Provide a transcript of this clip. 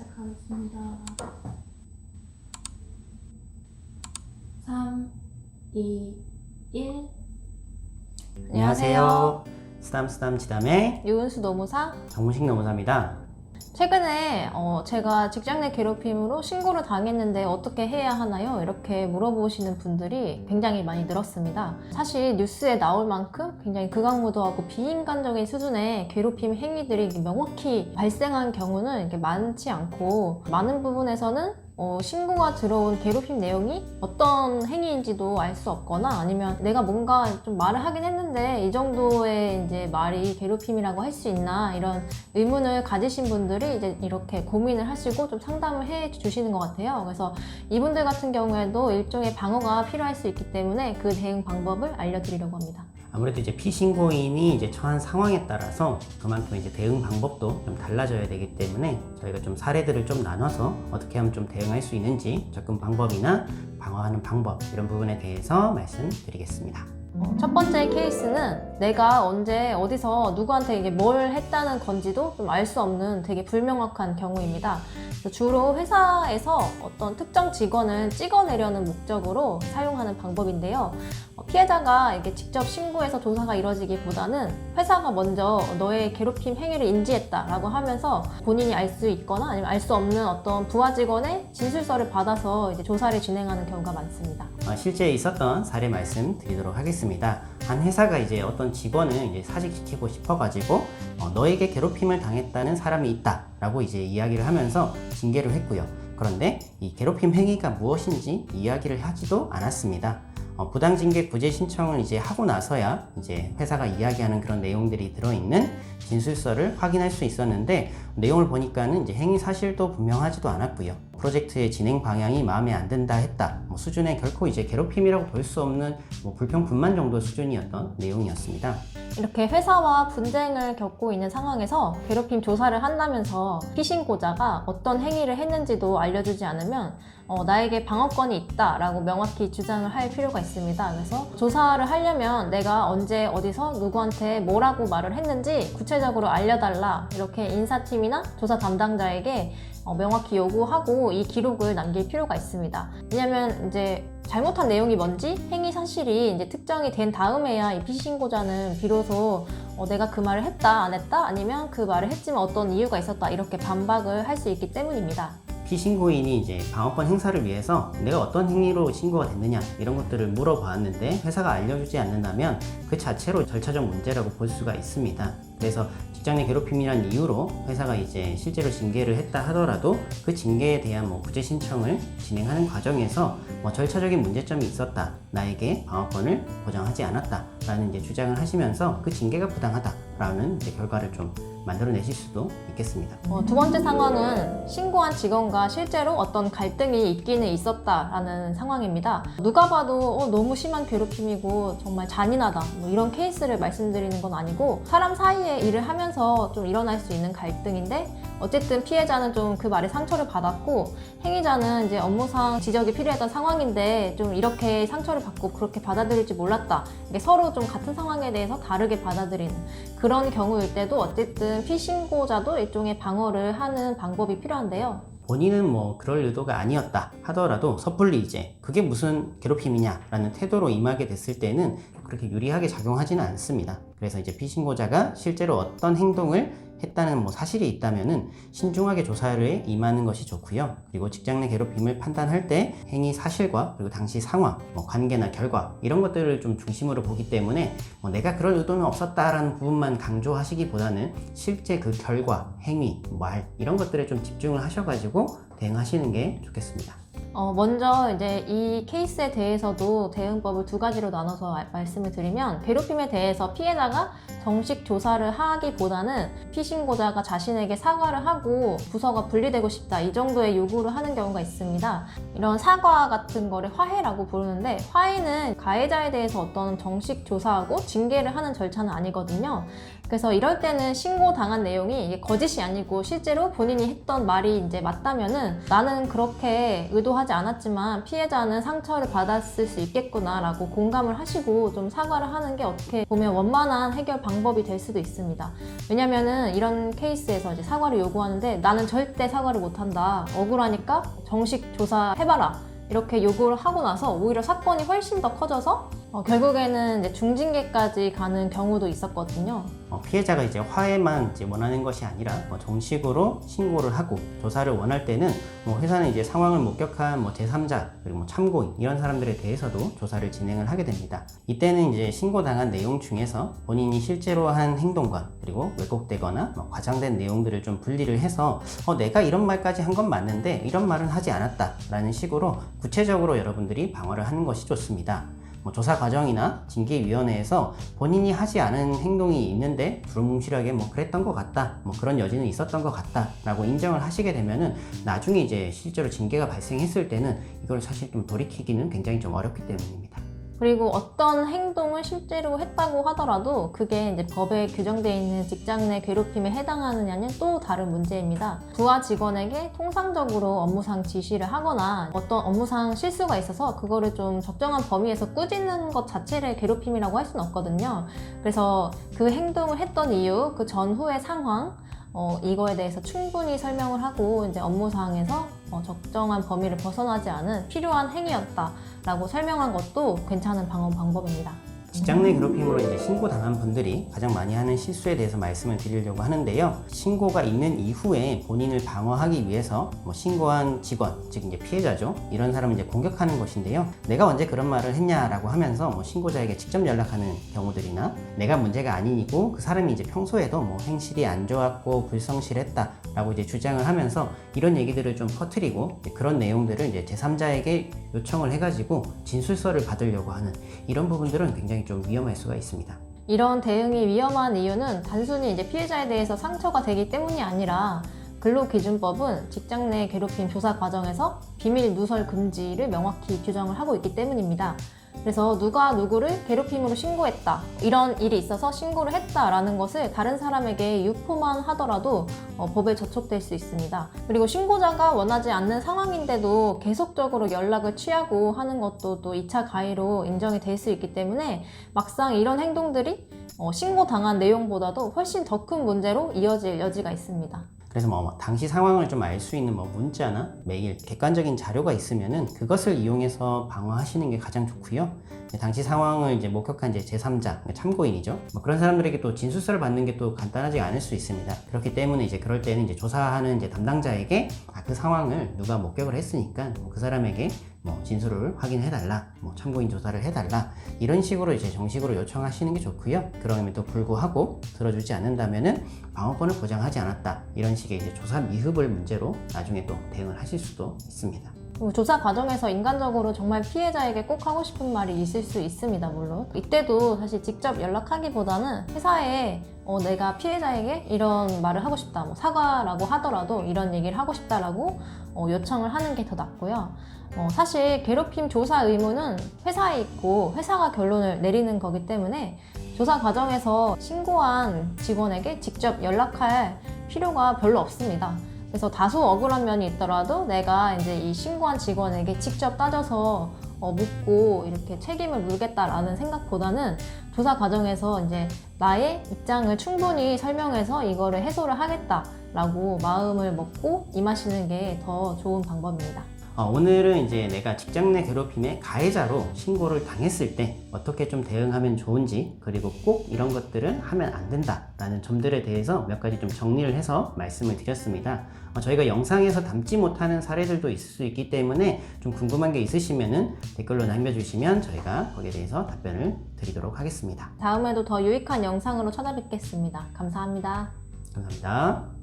시작하겠습니다. 3, 2, 1. 안녕하세요. 쓰담쓰담 지담의 유은수 노무사. 정문식 노무사입니다. 최근에 어, 제가 직장 내 괴롭힘으로 신고를 당했는데 어떻게 해야 하나요? 이렇게 물어보시는 분들이 굉장히 많이 늘었습니다. 사실 뉴스에 나올 만큼 굉장히 극악무도하고 비인간적인 수준의 괴롭힘 행위들이 명확히 발생한 경우는 많지 않고 많은 부분에서는 어, 신고가 들어온 괴롭힘 내용이 어떤 행위인지도 알 수 없거나 아니면 내가 뭔가 좀 말을 하긴 했는데 이 정도의 이제 말이 괴롭힘이라고 할 수 있나 이런 의문을 가지신 분들이 이제 이렇게 고민을 하시고 좀 상담을 해 주시는 것 같아요. 그래서 이분들 같은 경우에도 일종의 방어가 필요할 수 있기 때문에 그 대응 방법을 알려드리려고 합니다. 아무래도 이제 피신고인이 이제 처한 상황에 따라서 그만큼 이제 대응 방법도 좀 달라져야 되기 때문에 저희가 좀 사례들을 좀 나눠서 어떻게 하면 좀 대응할 수 있는지 접근 방법이나 방어하는 방법 이런 부분에 대해서 말씀드리겠습니다. 어, 첫 번째 케이스는 내가 언제 어디서 누구한테 이게 뭘 했다는 건지도 좀 알 수 없는 되게 불명확한 경우입니다. 주로 회사에서 어떤 특정 직원을 찍어내려는 목적으로 사용하는 방법인데요. 어, 피해자가 이게 직접 신고해서 조사가 이뤄지기보다는 회사가 먼저 너의 괴롭힘 행위를 인지했다라고 하면서 본인이 알 수 있거나 아니면 알 수 없는 어떤 부하 직원의 진술서를 받아서 이제 조사를 진행하는 경우가 많습니다. 어, 실제 있었던 사례 말씀드리도록 하겠습니다. 한 회사가 이제 어떤 직원을 이제 사직시키고 싶어가지고 어, 너에게 괴롭힘을 당했다는 사람이 있다라고 이제 이야기를 하면서 징계를 했고요. 그런데 이 괴롭힘 행위가 무엇인지 이야기를 하지도 않았습니다. 어, 부당징계 구제 신청을 이제 하고 나서야 이제 회사가 이야기하는 그런 내용들이 들어있는 진술서를 확인할 수 있었는데 내용을 보니까는 이제 행위 사실도 분명하지도 않았고요. 프로젝트의 진행 방향이 마음에 안 든다 했다. 뭐 수준의 결코 이제 괴롭힘이라고 볼 수 없는 뭐 불평 불만 정도 수준이었던 내용이었습니다. 이렇게 회사와 분쟁을 겪고 있는 상황에서 괴롭힘 조사를 한다면서 피신고자가 어떤 행위를 했는지도 알려주지 않으면 어, 나에게 방어권이 있다라고 명확히 주장을 할 필요가 있습니다. 그래서 조사를 하려면 내가 언제 어디서 누구한테 뭐라고 말을 했는지 구체적으로 알려달라 이렇게 인사팀이나 조사 담당자에게 어, 명확히 요구하고 이 기록을 남길 필요가 있습니다. 왜냐하면 이제 잘못한 내용이 뭔지 행위 사실이 이제 특정이 된 다음에야 이 피신고자는 비로소 어, 내가 그 말을 했다 안 했다 아니면 그 말을 했지만 어떤 이유가 있었다 이렇게 반박을 할 수 있기 때문입니다. 피신고인이 이제 방어권 행사를 위해서 내가 어떤 행위로 신고가 됐느냐 이런 것들을 물어봤는데 회사가 알려주지 않는다면 그 자체로 절차적 문제라고 볼 수가 있습니다. 그래서 직장 내 괴롭힘이란 이유로 회사가 이제 실제로 징계를 했다 하더라도 그 징계에 대한 뭐 구제 신청을 진행하는 과정에서 뭐 절차적인 문제점이 있었다 나에게 방어권을 보장하지 않았다 라는 이제 주장을 하시면서 그 징계가 부당하다 라는 이제 결과를 좀 만들어내실 수도 있겠습니다. 어, 두 번째 상황은 신고한 직원과 실제로 어떤 갈등이 있기는 있었다라는 상황입니다. 누가 봐도 어, 너무 심한 괴롭힘이고 정말 잔인하다 뭐 이런 케이스를 말씀드리는 건 아니고 사람 사이에 일을 하면서 좀 일어날 수 있는 갈등인데 어쨌든 피해자는 좀 그 말에 상처를 받았고 행위자는 이제 업무상 지적이 필요했던 상황인데 좀 이렇게 상처를 받고 그렇게 받아들일지 몰랐다. 서로 좀 같은 상황에 대해서 다르게 받아들이는 그런 경우일 때도 어쨌든 피신고자도 일종의 방어를 하는 방법이 필요한데요. 본인은 뭐 그럴 의도가 아니었다 하더라도 섣불리 이제 그게 무슨 괴롭힘이냐라는 태도로 임하게 됐을 때는 그렇게 유리하게 작용하지는 않습니다. 그래서 이제 피신고자가 실제로 어떤 행동을 했다는 뭐 사실이 있다면은 신중하게 조사를 임하는 것이 좋고요. 그리고 직장 내 괴롭힘을 판단할 때 행위 사실과 그리고 당시 상황, 뭐 관계나 결과 이런 것들을 좀 중심으로 보기 때문에 뭐 내가 그럴 의도는 없었다라는 부분만 강조하시기보다는 실제 그 결과, 행위, 말 이런 것들에 좀 집중을 하셔가지고 대응하시는 게 좋겠습니다. 어, 먼저 이제 이 케이스에 대해서도 대응법을 두 가지로 나눠서 말- 말씀을 드리면 괴롭힘에 대해서 피해자가 정식 조사를 하기보다는 피신고자가 자신에게 사과를 하고 부서가 분리되고 싶다 이 정도의 요구를 하는 경우가 있습니다. 이런 사과 같은 거를 화해라고 부르는데 화해는 가해자에 대해서 어떤 정식 조사하고 징계를 하는 절차는 아니거든요. 그래서 이럴 때는 신고 당한 내용이 거짓이 아니고 실제로 본인이 했던 말이 이제 맞다면은 나는 그렇게 의도하 지 않았지만 피해자는 상처를 받았을 수 있겠구나라고 공감을 하시고 좀 사과를 하는 게 어떻게 보면 원만한 해결 방법이 될 수도 있습니다. 왜냐면은 이런 케이스에서 이제 사과를 요구하는데 나는 절대 사과를 못한다. 억울하니까 정식 조사해봐라. 이렇게 요구를 하고 나서 오히려 사건이 훨씬 더 커져서 어, 결국에는 이제 중징계까지 가는 경우도 있었거든요. 어, 피해자가 이제 화해만 이제 원하는 것이 아니라 뭐 정식으로 신고를 하고 조사를 원할 때는 뭐 회사는 이제 상황을 목격한 뭐 제3자 그리고 뭐 참고인 이런 사람들에 대해서도 조사를 진행을 하게 됩니다. 이때는 이제 신고당한 내용 중에서 본인이 실제로 한 행동과 그리고 왜곡되거나 뭐 과장된 내용들을 좀 분리를 해서 어, 내가 이런 말까지 한 건 맞는데 이런 말은 하지 않았다라는 식으로 구체적으로 여러분들이 방어를 하는 것이 좋습니다. 뭐 조사 과정이나 징계위원회에서 본인이 하지 않은 행동이 있는데 두루뭉실하게 뭐 그랬던 것 같다, 뭐 그런 여지는 있었던 것 같다 라고 인정을 하시게 되면은 나중에 이제 실제로 징계가 발생했을 때는 이걸 사실 좀 돌이키기는 굉장히 좀 어렵기 때문입니다. 그리고 어떤 행동을 실제로 했다고 하더라도 그게 이제 법에 규정되어 있는 직장 내 괴롭힘에 해당하느냐는 또 다른 문제입니다. 부하 직원에게 통상적으로 업무상 지시를 하거나 어떤 업무상 실수가 있어서 그거를 좀 적정한 범위에서 꾸짖는 것 자체를 괴롭힘이라고 할 수는 없거든요. 그래서 그 행동을 했던 이유, 그 전후의 상황, 어, 이거에 대해서 충분히 설명을 하고 이제 업무상에서 어, 적정한 범위를 벗어나지 않은 필요한 행위였다 라고 설명한 것도 괜찮은 방어 방법입니다. 직장 내 괴롭힘으로 이제 신고 당한 분들이 가장 많이 하는 실수에 대해서 말씀을 드리려고 하는데요. 신고가 있는 이후에 본인을 방어하기 위해서 뭐 신고한 직원, 즉 이제 피해자죠. 이런 사람을 이제 공격하는 것인데요. 내가 언제 그런 말을 했냐라고 하면서 뭐 신고자에게 직접 연락하는 경우들이나 내가 문제가 아니고 그 사람이 이제 평소에도 뭐 행실이 안 좋았고 불성실했다라고 이제 주장을 하면서 이런 얘기들을 좀 퍼뜨리고 그런 내용들을 이제 제3자에게 요청을 해가지고 진술서를 받으려고 하는 이런 부분들은 굉장히 좀 위험할 수가 있습니다. 이런 대응이 위험한 이유는 단순히 이제 피해자에 대해서 상처가 되기 때문이 아니라 근로기준법은 직장 내 괴롭힘 조사 과정에서 비밀 누설 금지를 명확히 규정을 하고 있기 때문입니다. 그래서 누가 누구를 괴롭힘으로 신고했다 이런 일이 있어서 신고를 했다라는 것을 다른 사람에게 유포만 하더라도 어, 법에 저촉될 수 있습니다. 그리고 신고자가 원하지 않는 상황인데도 계속적으로 연락을 취하고 하는 것도 또 2차 가해로 인정이 될 수 있기 때문에 막상 이런 행동들이 어, 신고 당한 내용보다도 훨씬 더 큰 문제로 이어질 여지가 있습니다. 그래서 뭐 당시 상황을 좀 알 수 있는 뭐 문자나 메일, 객관적인 자료가 있으면은 그것을 이용해서 방어하시는 게 가장 좋고요. 이제 당시 상황을 이제 목격한 이제 제3자, 참고인이죠. 뭐 그런 사람들에게 또 진술서를 받는 게 또 간단하지 않을 수 있습니다. 그렇기 때문에 이제 그럴 때는 이제 조사하는 이제 담당자에게 아, 그 상황을 누가 목격을 했으니까 뭐그 사람에게 뭐 진술을 확인해달라, 뭐 참고인 조사를 해달라 이런 식으로 이제 정식으로 요청하시는 게 좋고요. 그럼에도 불구하고 들어주지 않는다면은 방어권을 보장하지 않았다 이런 식의 이제 조사 미흡을 문제로 나중에 또 대응을 하실 수도 있습니다. 그리고 조사 과정에서 인간적으로 정말 피해자에게 꼭 하고 싶은 말이 있을 수 있습니다, 물론. 이때도 사실 직접 연락하기보다는 회사에 어, 내가 피해자에게 이런 말을 하고 싶다, 뭐 사과라고 하더라도 이런 얘기를 하고 싶다라고 어, 요청을 하는 게 더 낫고요. 어, 사실 괴롭힘 조사 의무는 회사에 있고 회사가 결론을 내리는 거기 때문에 조사 과정에서 신고한 직원에게 직접 연락할 필요가 별로 없습니다. 그래서 다소 억울한 면이 있더라도 내가 이제 이 신고한 직원에게 직접 따져서 어, 묻고 이렇게 책임을 물겠다라는 생각보다는 조사 과정에서 이제 나의 입장을 충분히 설명해서 이거를 해소를 하겠다라고 마음을 먹고 임하시는 게 더 좋은 방법입니다. 어, 오늘은 이제 내가 직장 내 괴롭힘의 가해자로 신고를 당했을 때 어떻게 좀 대응하면 좋은지 그리고 꼭 이런 것들은 하면 안 된다라는 점들에 대해서 몇 가지 좀 정리를 해서 말씀을 드렸습니다. 어, 저희가 영상에서 담지 못하는 사례들도 있을 수 있기 때문에 좀 궁금한 게 있으시면은 댓글로 남겨주시면 저희가 거기에 대해서 답변을 드리도록 하겠습니다. 다음에도 더 유익한 영상으로 찾아뵙겠습니다. 감사합니다. 감사합니다.